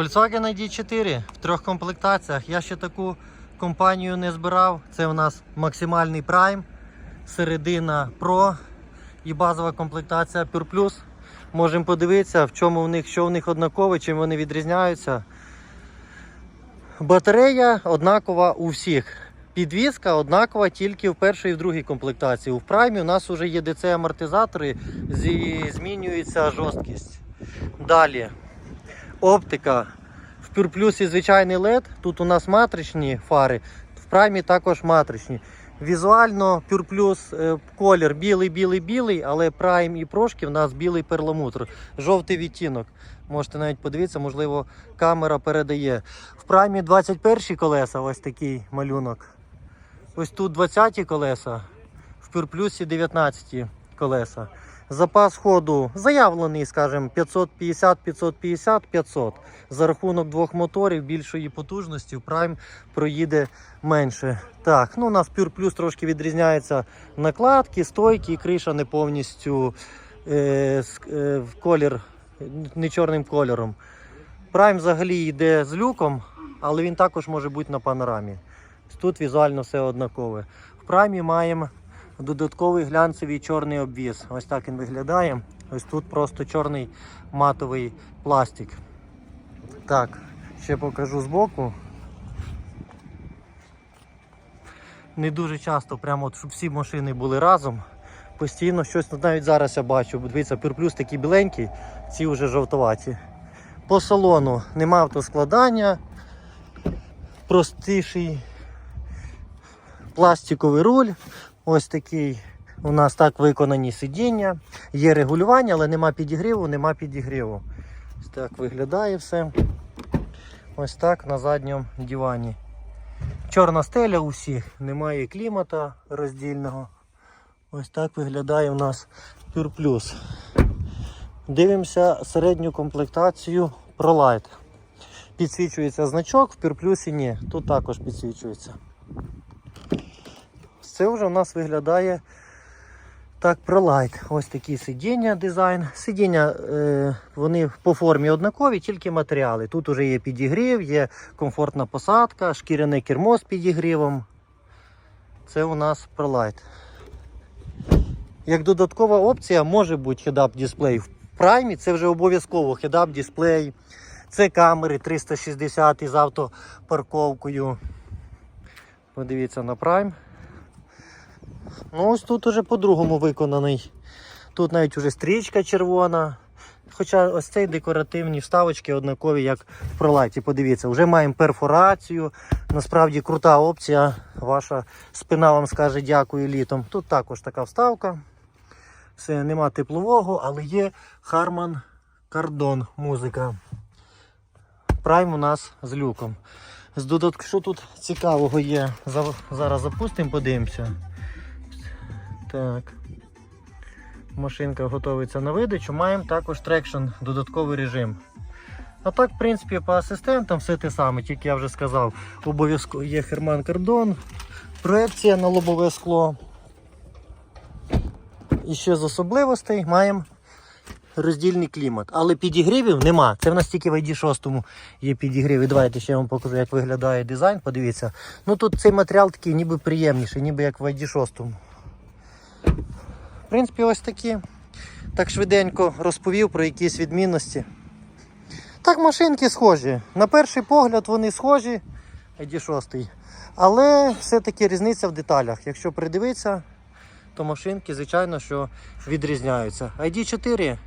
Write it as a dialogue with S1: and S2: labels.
S1: Volkswagen ID4 в трьох комплектаціях. Я ще таку компанію не збирав. Це у нас максимальний Prime, середина Pro і базова комплектація Pure Plus. Можемо подивитися, в чому в них, що в них однакове, чим вони відрізняються. Батарея однакова у всіх. Підвізка однакова тільки в першій і в другій комплектації. У праймі у нас вже є DC амортизатори, зі- змінюється жорсткість. Далі оптика. В Plus звичайний LED. Тут у нас матричні фари, в праймі також матричні. Візуально Plus е, колір білий, білий, білий, але Prime і прошки в нас білий перламутр, жовтий відтінок. Можете навіть подивитися, можливо, камера передає. В праймі 21 колеса, ось такий малюнок. Ось тут 20 колеса, в Plus 19 колеса. Запас ходу заявлений, скажімо, 550, 550, 500. За рахунок двох моторів більшої потужності в Prime проїде менше. Так, ну у нас Pure Plus трошки відрізняється накладки, стойки, і криша не повністю е, е, колір, не чорним кольором. Prime взагалі йде з люком, але він також може бути на панорамі. Тут візуально все однакове. В Prime маємо додатковий глянцевий чорний обвіз. Ось так він виглядає. Ось тут просто чорний матовий пластик. Так, ще покажу збоку. Не дуже часто, прямо от, щоб всі машини були разом. Постійно щось, ну, навіть зараз я бачу, дивіться, пюрплюс такий біленький, ці вже жовтоваті. По салону нема автоскладання, простіший пластиковий руль. Ось такий у нас так виконані сидіння. Є регулювання, але нема підігріву, нема підігріву. Ось так виглядає все. Ось так на задньому дивані. Чорна стеля у всіх, немає клімата роздільного. Ось так виглядає у нас Plus. Дивимося середню комплектацію ProLight. Підсвічується значок, в Plus ні. Тут також підсвічується. Це вже у нас виглядає так ProLight. Ось такі сидіння дизайн. Сидіння е, вони по формі однакові, тільки матеріали. Тут вже є підігрів, є комфортна посадка, шкіряне кермо з підігрівом. Це у нас ProLight. Як додаткова опція може бути head-up дисплей. В праймі це вже обов'язково head-up дисплей. Це камери 360 із автопарковкою. Подивіться на Prime. Ну ось тут уже по-другому виконаний. Тут навіть уже стрічка червона. Хоча ось цей декоративні вставочки однакові, як в пролайті. Подивіться, вже маємо перфорацію. Насправді крута опція. Ваша спина вам скаже дякую літом. Тут також така вставка. Все, нема теплового, але є Harman Kardon музика. Прайм у нас з люком. З додатку, що тут цікавого є? Зараз запустимо, подивимося. Так. Машинка готується на видачу. Маємо також трекшн, додатковий режим. А так, в принципі, по асистентам все те саме, тільки я вже сказав, обов'язково є Херман Кардон, проекція на лобове скло. І ще з особливостей маємо роздільний клімат. Але підігрівів нема. Це в нас тільки в ID6 є підігріви. Давайте ще я вам покажу, як виглядає дизайн. Подивіться. Ну тут цей матеріал такий ніби приємніший, ніби як в ID6. В принципі, ось такі. Так швиденько розповів про якісь відмінності. Так, машинки схожі. На перший погляд вони схожі, ID6. Але все-таки різниця в деталях. Якщо придивитися, то машинки, звичайно, що відрізняються. ID4